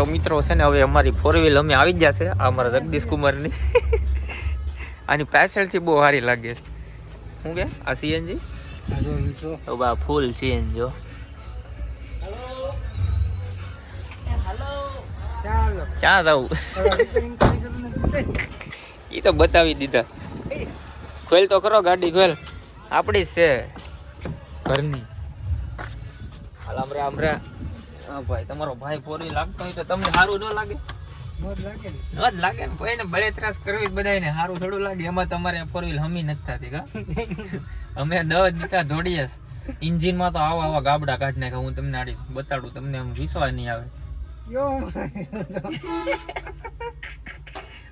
તો મિત્રો છે ને હવે અમારી ફોર વ્હીલ અમે આવી ગયા છે અમારા જગદીશ કુમારની. આની પાછળથી બહુ સારી લાગે. શું કે? આ સીએનજી? બા ફૂલ સીએન જો ક્યાં જવું એ તો બતાવી દીધા. ખોલ તો કરો ગાડી ખોલ. આપણી છે. ઘરની. હાલ આમરા આમરે હા ભાઈ તમારો ભાઈ પોરી લાગતો હોય તો તમને સારું ન લાગે. ન લાગે ને. કોઈને બળે ત્રાસ કરવી બધાને સારું થોડું લાગે. એમાં તમારે ફોર વ્હીલ હમી નથી થતી કા? અમે દસ દીધા દોડીએ ઇન્જિનમાં તો આવા આવા ગાબડા કાઢી નાખે હું તમને આડી બતાડું તમને આમ વિશ્વાસ નહીં આવે.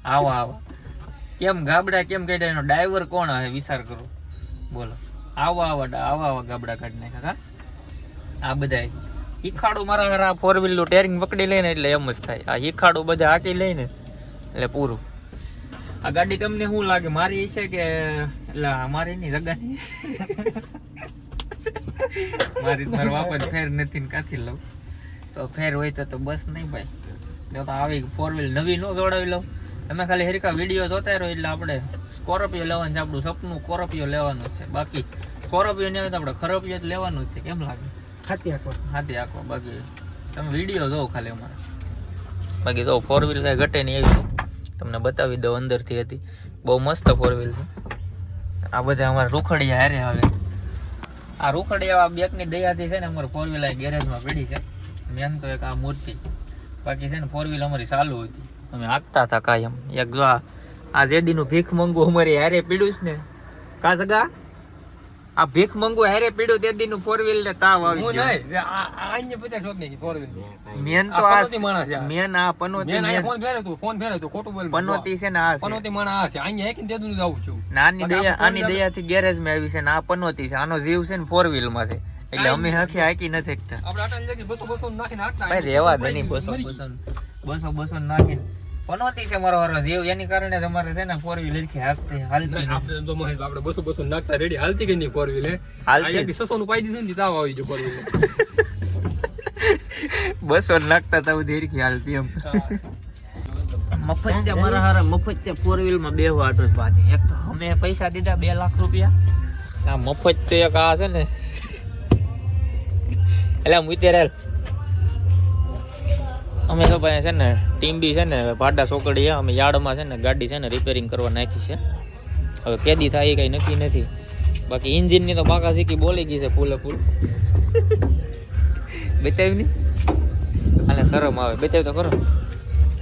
આવા આવા. કેમ ગાબડા કેમ કાઢ્યા? એનો ડ્રાઈવર કોણ આવે? વિચાર કરો. બોલો. આવા આવા આવા આવા ગાબડા કાઢી નાખ્યા કા? આ બધા હિખાડું મારા હારા ફોર વ્હીલનું ટેરિંગ પકડી લઈને એટલે એમ જ થાય. આ હિખાડું બધા હાકી લઈને. એટલે પૂરું. આ ગાડી તમને શું લાગે? મારી છે કે, એટલે મારી ની રગાની? મારી મારા બાપા ફેર નથી ને કાથી લઉં. તો ફેર હોય તો તો બસ નહીં ભાઈ. જો તો આવી ફોર વ્હીલ નવી નો જોડાવી લઉં. તમે ખાલી હેરિકા વીડિયો જોતા રહો એટલે આપણે સ્કોર્પિયો લેવાનું છે, આપણું સપનું સ્કોર્પિયો લેવાનું છે. બાકી સ્કોર્પિયો નહીં હોય તો આપણે ખરોપિયો જ લેવાનું છે. કેમ લાગે? હાથી આખો. બાકી તમે વીડિયો જોવો ખાલી અમારે. બાકી તો ફોર વ્હીલ કાંઈ ઘટે નહીં એવી. તમને બતાવી દઉં અંદરથી હતી. બહુ મસ્ત ફોર વ્હીલ આ બધા અમારે રૂખડિયા હારે આવે આ રૂખડિયા બેકની દયાથી છે ને અમારે ફોર વ્હીલ ગેરેજમાં પડી છે. મેન તો એક આ મૂર્તિ. બાકી છે ને ફોર વ્હીલ અમારી ચાલુ હતી. અમે હાંકતા હતા કાયમ. એક જો આ જેદીનું ભીખ મંગવું અમારી હારે પીડ્યું છે ને. કા સગા? આ ભીખ મંગુ હેરે પીડ્યું તે દીનું ફોર વ્હીલ ને તાવ આવી ગયો. મેન તો આ ફોર વ્હીલ મેન તો આ. મેન આ પનોતી મેન ફોન ફેરે તું ફોન ફેરે તું ખોટું બોલ પનોતી છે ને આ છે. પનોતી માણસ આ છે. અહીંયા એક ને તેદું જ છું. નાની દયા આની દયા થી ગેરેજમાં આવી છે ને આ પનોતી છે. આનો જીવ છે ને ફોર વ્હીલમાં છે. એટલે અમે હખી હાકી નથી શકતા આપણે આટલા બસો બસો નાખીને આટલા રેવા દે નહીં બસો બસો બસો બસો નાખીને. પનોતી છે મારો વારો જીવ. એની કારણે તમારે છે ને ફોર વ્હીલર કે હાલતી હાલતી આપણે તો મહેશ આપણે બસો બસો નાખતા રેડી. હાલતી કે નહીં ફોર વ્હીલ હાલતી. સસો નું પાઈ દીધું ને તાવ આવી જો ફોર વ્હીલ બસો નાખતા તાવ ઉધી કે હાલતી એમ. મફત તે મારા હારા મફત તે ફોર વ્હીલમાં બે વાટો જ પાછી એક તો અમે પૈસા દીધા બે લાખ રૂપિયા. આ મફત તો એક આ છે ને. એટલે હું અમે તો ભાઈ છે ને ટીમ બી છે ને ભાડા સોકડીએ અમે યાર્ડમાં છે ને ગાડી છે ને રિપેરિંગ કરવા નાખી છે. હવે કેદી થાય એ કંઈ નક્કી નથી. બાકી ઇન્જિનની તો બાકા શીખી બોલી ગઈ છે ફૂલે ફૂલ. બતાવી નહીં અને શરમ આવે. બતાવી તો કરો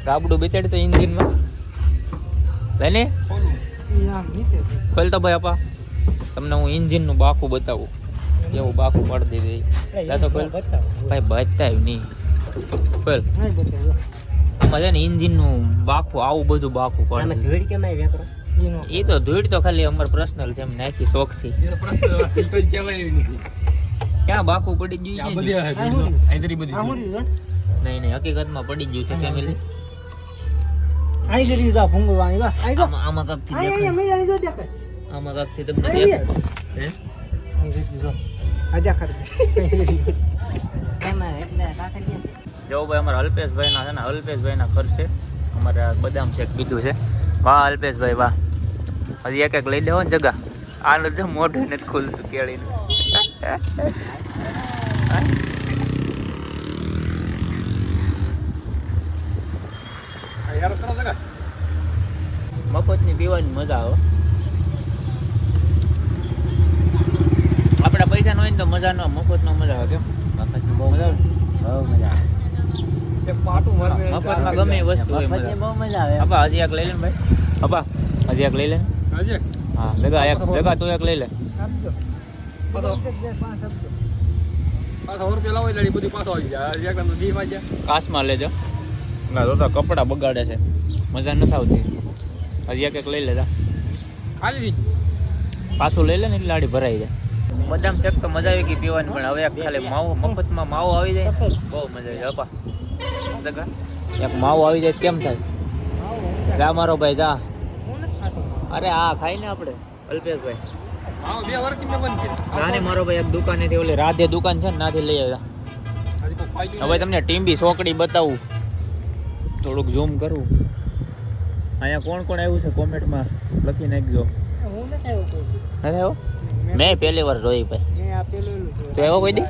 રાબડું બતાડી તો ઇન્જિનમાં લઈને ખોલ તો ભાઈ આપા. તમને હું ઇન્જિનનું બાખું બતાવું. એવું બાખું પાડી દીધી તો ભાઈ બતાવ્યું નહીં ખોલ મજા ને ઇન્જિનનું બાખું આવું બધું બાખું પાડી. એ તો ધૂળ તો ખાલી અમાર પર્સનલ છે એમ નાખી શોખ નથી. ક્યાં બાખું પડી ગયું છે બધી બધી નહીં નહીં હકીકતમાં પડી ગયું છે ફેમિલી અહીં જરી જા ભૂંગવાની બા આઈ જો આમાં કકથી દેખાય. આઈ આઈ જો દેખાય. આમાં કાંકથી તમને દેખાય. હે? આઈ જરી જો. આ દેખાય તમે એટલે કાકડી જો ભાઈ અમારા અલ્પેશભાઈના છે ને, અલ્પેશભાઈના ખર્ચે અમારે આ બદામ શેક બીજું છે. વાહ, અલ્પેશભાઈ, વાહ. હજી એક એક લઈ લેવો ને જગા. આ નથી મોઢું નથી ખુલતું કેળીનું. મફતની પીવાની મજા આવે. આપણા પૈસા ન હોય ને તો મજા ન મફતમાં મજા આવે કેમ? મફતની બહુ મજા આવે. બહુ મજા આવે. મફતમાં ગમે એ વસ્તુ હોય મજા બહુ મજા આવે. અપા હજી એક લઈ લે ભાઈ. અપા હજી એક લઈ લે હા ભેગા એક ભેગા તું એક લઈ લે. કાચમાં લેજો. ના તો કપડા બગાડે છે. મજા નથી આવતી. હજી એક એક લઈ લેતા ખાલી પાછું લઈ લે ને એટલે આડી ભરાઈ જાય. બદામ શેક તો મજા આવી ગઈ પીવાની પણ હવે ખાલી માવો મફતમાં માવો આવી જાય. બહુ મજા આવી હપા. એક માવો આવી જાય કેમ થાય? જા મારો ભાઈ જા. અરે હા ખાઈ ને આપણે. અલ્પેશભાઈ. નાને મારો ભાઈ એક દુકાનેથી ઓલી રાધે દુકાન છે ને નાથી લઈ આવ્યા. હવે તમને ટીમ્બી સોકડી બતાવું. થોડુંક ઝૂમ કરું. અહીંયા કોણ કોણ આવ્યું છે? કોમેન્ટમાં લખી નાખજો. હું નથી આવ્યો કોઈ દી. અરે હો મેં પહેલી વાર જોઈ ભાઈ. મેં આ પેલું તો એવો કોઈ દી?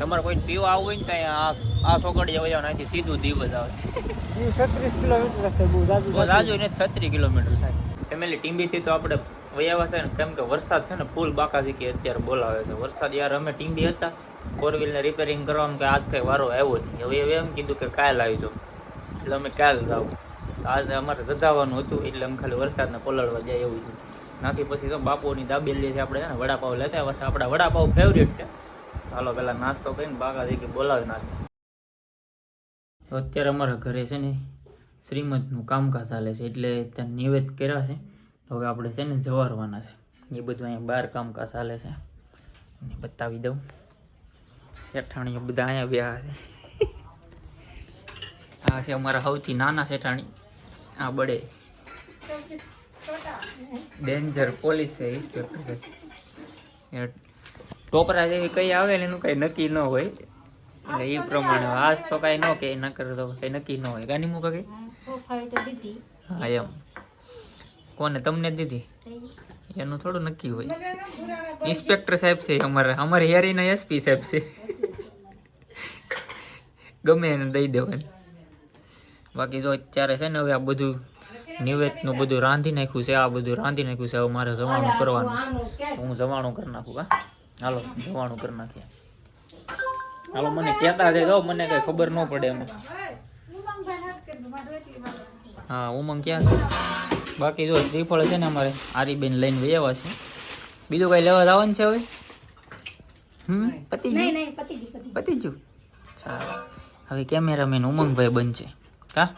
તમારે કોઈ પીવા આવવું હોય ને ત્યાં આ આ સોકડી જવા અહીંથી સીધું દીવ જ આવે. 36 કિલોમીટર. આજુ ને છત્રીસ કિલોમીટર થાય. ફેમિલી ટીંબીથી તો આપણે વયાવા છે ને કેમ કે વરસાદ છે ને ફૂલ બાકા શીખી અત્યારે બોલાવે છે. વરસાદ યાર અમે ટીમ્બી હતા. ફોર વ્હીલને રિપેરિંગ કરવામાં કે આજ કંઈ વારો આવ્યો જ નહીં. હવે એમ કીધું કે કાલ આવજો એટલે અમે કાલ જાવ આજે અમારે ધધાવાનું હતું, એટલે અમે ખાલી વરસાદને પલળવા જાય એવું છે. નાથી પછી તો બાપુની દાબેલી છે, આપણે ને વડાપાવ લેતા છે. આપણા વડાપાવ ફેવરેટ છે. ચાલો પહેલાં નાસ્તો કરીને બાકા શીખી બોલાવી નાખીએ તો અત્યારે અમારા ઘરે છે ને શ્રીમદનું કામકાજ ચાલે છે, એટલે ત્યાં નિવેદ કર્યા છે. તો હવે આપણે છે ને જવારવાના છે. એ બધું અહીંયા બહાર કામકાજ ચાલે છે. બતાવી દઉં. શેઠાણીઓ બધા અહીંયા બે છે. આ છે અમારા સૌથી નાના શેઠાણી. આ બડે ડેન્જર પોલીસ છે ઇન્સ્પેક્ટર છે. ટોપરા જેવી કઈ આવે ને એનું કઈ નક્કી ન હોય. એટલે એ પ્રમાણે આજ તો કઈ ન કે, ન કરે તો કઈ નક્કી ન હોય. ગાની મૂકા કઈ હા, એમ. કોને? તમને જ દીધી? એનું થોડું નક્કી હોય. ઇન્સ્પેક્ટર સાહેબ છે અમારે. અમારે હેરીના એસપી સાહેબ છે. ગમે એને દઈ દેવાય બાકી જો અત્યારે છે ને હવે આ બધું નિવેદનું બધું રાંધી નાખ્યું છે આ બધું રાંધી નાખ્યું છે હવે મારે જવાનું કરવાનું છે. હું જવાનું કરી નાખું હા? હાલો જવાનું કરી નાખીએ. હાલો મને કહેતા છે જો મને કઈ ખબર ન પડે એમ. હા ઉમંગ ક્યાં છે? બાકી જો શ્રીફળ છે ને અમારે આરીબેન લઈને વયાવા છે. બીજું કઈ લેવા જવાનું છે હવે? હમ? પતિ પતિ ગયું હવે કેમેરામેન ઉમંગભાઈ બનશે. કા?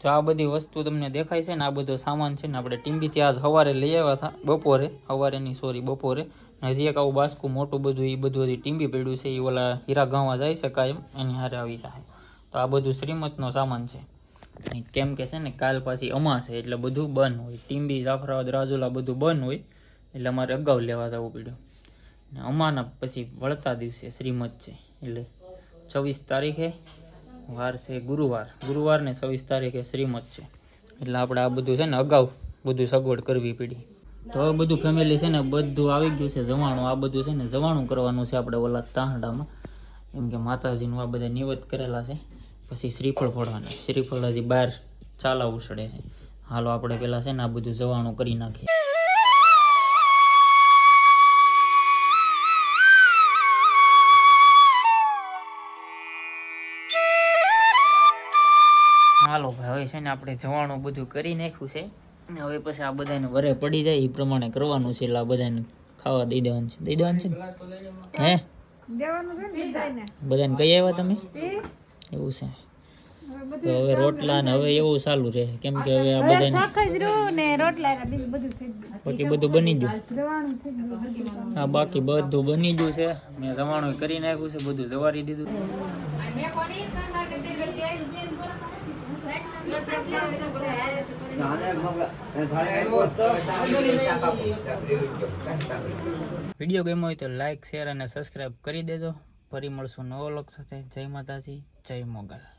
જો આ બધી વસ્તુ તમને દેખાય છે ને, આ બધો સામાન છે ને, આપણે ટીંબીથી આજ સવારે લઈ આવ્યા હતા, બપોરે, સવારેની સોરી બપોરે. હજી એક આવું બાસકું મોટું બધું એ બધું હજી ટીમ્બી પડ્યું છે એ ઓલા હીરા ગાવા જાય છે કાયમ, એની હારે આવી જાય. તો આ બધું શ્રીમતનો સામાન છે. કેમ કે છે ને, કાલ પાછી અમાશે એટલે બધું બંધ હોય. ટીમ્બી જાફરાબાદ, રાજુલા બધું બંધ હોય, એટલે અમારે અગાઉ લેવા જવું પડ્યું. ને અમાના પછી વળતા દિવસે શ્રીમત છે, એટલે છવ્વીસ તારીખે વાર છે ગુરુવાર. ગુરુવાર ને છવ્વીસ તારીખે શ્રીમત છે. એટલે આપણે આ બધું છે ને અગાઉ બધું સગવડ કરવી પડી. તો હવે બધું ફેમિલી છે ને બધું આવી ગયું છે જવાણું આ બધું છે ને જવાણું કરવાનું છે આપણે ઓલા તાંડામાં. એમ કે માતાજીનું આ બધા નિવત કરેલા છે. પછી શ્રીફળ ફોડવાના. શ્રીફળ હજી બહાર ચાલા ઉછળે છે. હાલો આપણે પહેલાં છે ને આ બધું જવાણું કરી નાખીએ. હાલો ભાઈ હવે છે ને આપણે જવાનું બધું કરી નાખ્યું છે. અને હવે પછી આ બધાને વરે પડી જાય એ પ્રમાણે કરવાનું છે એટલે આ બધાને ખાવા દઈ દેવાનું છે. દઈ દેવાનું છે ને? હે? બધાને કઈ આવ્યા તમે? એવું છે. તો હવે રોટલા ને હવે એવું ચાલુ રહે. કેમ કે હવે આ બધાને બાકી બધું બની ગયું. હા બાકી બધું બની ગયું છે. મેં જમાણું કરી નાખ્યું છે બધું જવારી દીધું. વીડિયો ગેમ હોય તો લાઈક, શેર અને સબસ્ક્રાઈબ કરી દેજો. ફરી મળશું નવો લોક સાથે. જય માતાજી, જય મોગલ.